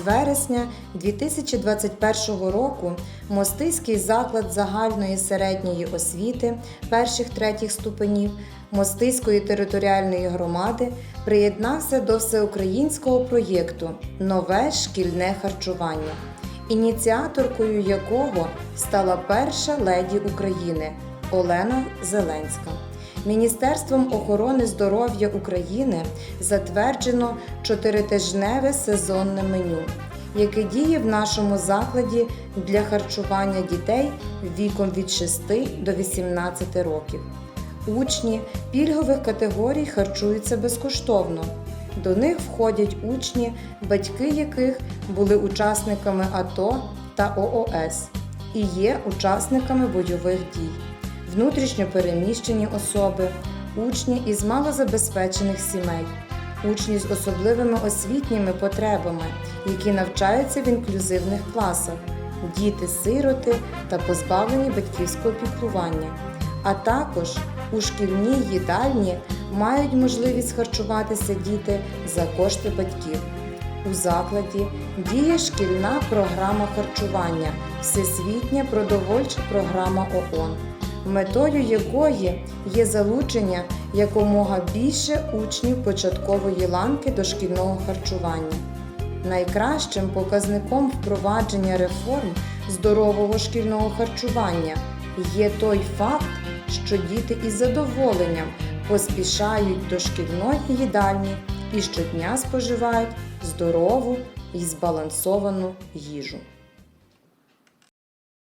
вересня 2021 року Мостиський заклад загальної середньої освіти перших третіх ступенів Мостиської територіальної громади приєднався до всеукраїнського проєкту Нове шкільне харчування, ініціаторкою якого стала перша леді України Олена Зеленська. Міністерством охорони здоров'я України затверджено чотиритижневе сезонне меню, яке діє в нашому закладі для харчування дітей віком від 6 до 18 років. Учні пільгових категорій харчуються безкоштовно. До них входять учні, батьки яких були учасниками АТО та ООС і є учасниками бойових дій внутрішньо переміщені особи, учні із малозабезпечених сімей, учні з особливими освітніми потребами, які навчаються в інклюзивних класах, діти-сироти та позбавлені батьківського піклування, а також у шкільній їдальні мають можливість харчуватися діти за кошти батьків. У закладі діє шкільна програма харчування, всесвітня продовольча програма ООН метою якої є залучення якомога більше учнів початкової ланки дошкільного харчування. Найкращим показником впровадження реформ здорового шкільного харчування є той факт, що діти із задоволенням поспішають до шкільної їдальні і щодня споживають здорову і збалансовану їжу.